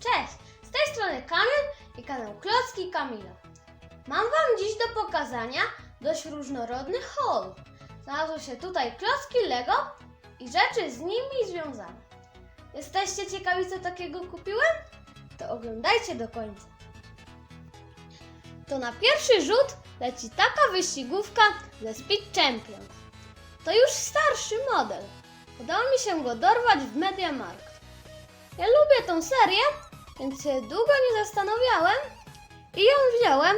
Cześć, z tej strony Kamil i kanał Klocki Kamila. Mam Wam dziś do pokazania dość różnorodny haul. Znalazły się tutaj klocki Lego i rzeczy z nimi związane. Jesteście ciekawi co takiego kupiłem? To oglądajcie do końca. To na pierwszy rzut leci taka wyścigówka ze Speed Champions. To już starszy model. Udało mi się go dorwać w MediaMarkt. Ja lubię tą serię, więc się długo nie zastanawiałem i ją wziąłem.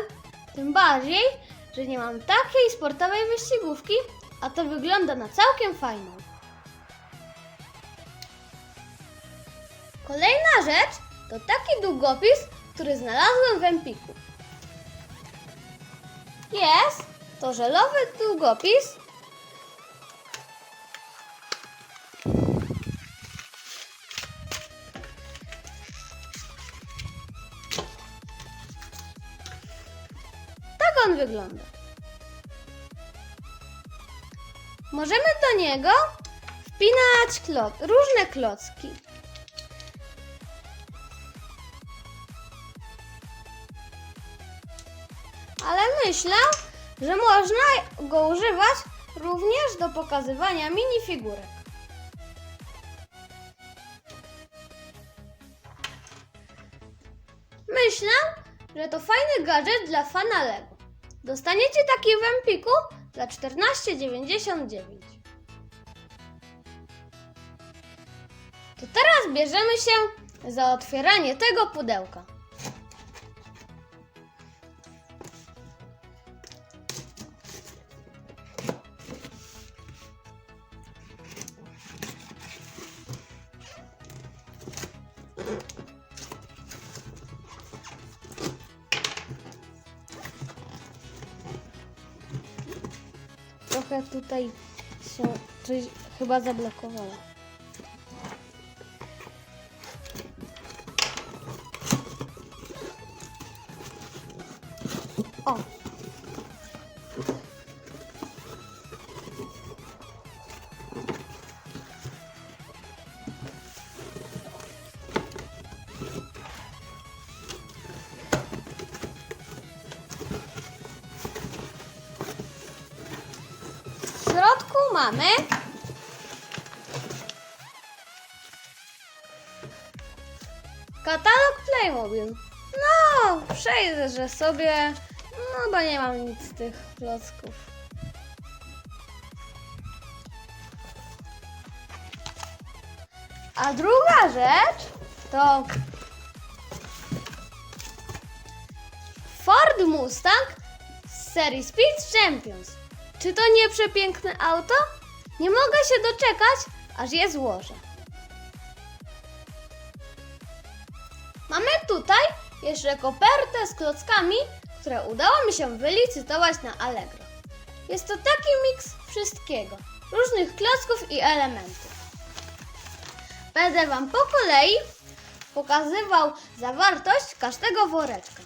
Tym bardziej, że nie mam takiej sportowej wyścigówki, a to wygląda na całkiem fajną. Kolejna rzecz to taki długopis, który znalazłem w Empiku. Jest to żelowy długopis on wygląda. Możemy do niego wpinać klo- różne klocki. Ale myślę, że można go używać również do pokazywania minifigurek. Myślę, że to fajny gadżet dla fana Lego. Dostaniecie taki w Empiku za 14,99. To teraz bierzemy się za otwieranie tego pudełka. Trochę tutaj się coś chyba zablokowało. Środku mamy katalog Playmobil. No, przejdę, że sobie, no bo nie mam nic z tych klocków. A druga rzecz to Ford Mustang z serii Speed Champions. Czy to nie przepiękne auto? Nie mogę się doczekać, aż je złożę. Mamy tutaj jeszcze kopertę z klockami, które udało mi się wylicytować na Allegro. Jest to taki miks wszystkiego, różnych klocków i elementów. Będę Wam po kolei pokazywał zawartość każdego woreczka.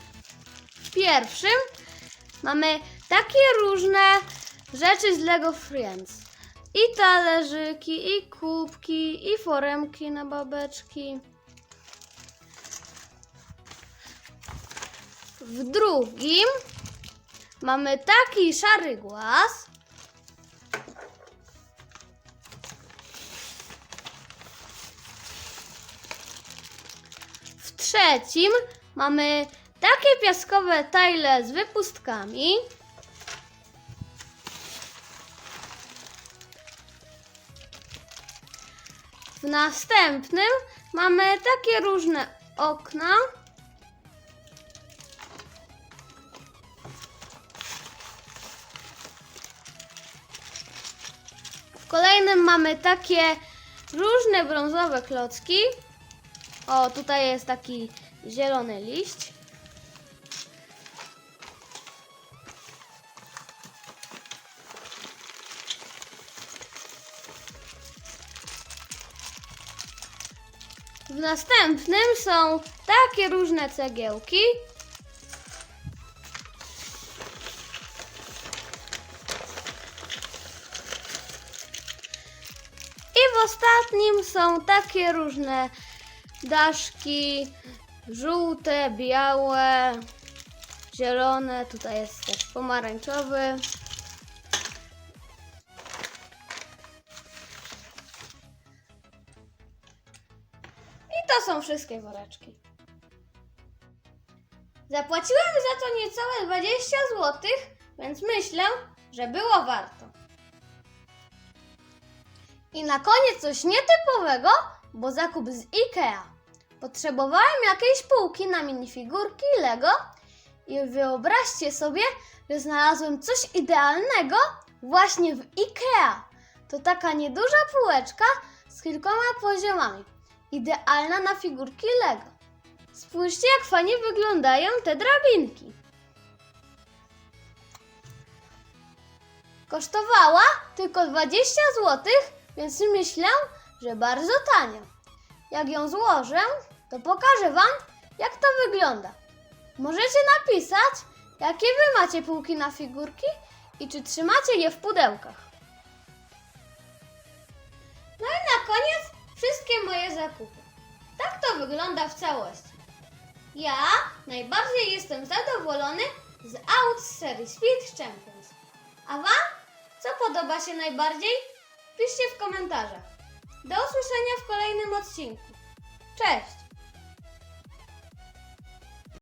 W pierwszym mamy takie różne rzeczy z Lego Friends. I talerzyki, i kubki, i foremki na babeczki. W drugim mamy taki szary głaz. W trzecim mamy takie piaskowe tajle z wypustkami. W następnym mamy takie różne okna. W kolejnym mamy takie różne brązowe klocki. O, tutaj jest taki zielony liść. W następnym są takie różne cegiełki. I w ostatnim są takie różne daszki żółte, białe, zielone, tutaj jest też pomarańczowy. To są wszystkie woreczki. Zapłaciłem za to niecałe 20 zł, więc myślę, że było warto. I na koniec coś nietypowego, bo zakup z IKEA. Potrzebowałem jakiejś półki na minifigurki Lego i wyobraźcie sobie, że znalazłem coś idealnego właśnie w IKEA. To taka nieduża półeczka z kilkoma poziomami. Idealna na figurki Lego. Spójrzcie, jak fajnie wyglądają te drabinki. Kosztowała tylko 20 zł, więc myślę, że bardzo tanio. Jak ją złożę, to pokażę Wam, jak to wygląda. Możecie napisać, jakie Wy macie półki na figurki i czy trzymacie je w pudełkach. No i na koniec wszystkie moje zakupy. Tak to wygląda w całości. Ja najbardziej jestem zadowolony z aut z serii Speed Champions. A Wam? Co podoba się najbardziej? Piszcie w komentarzach. Do usłyszenia w kolejnym odcinku. Cześć!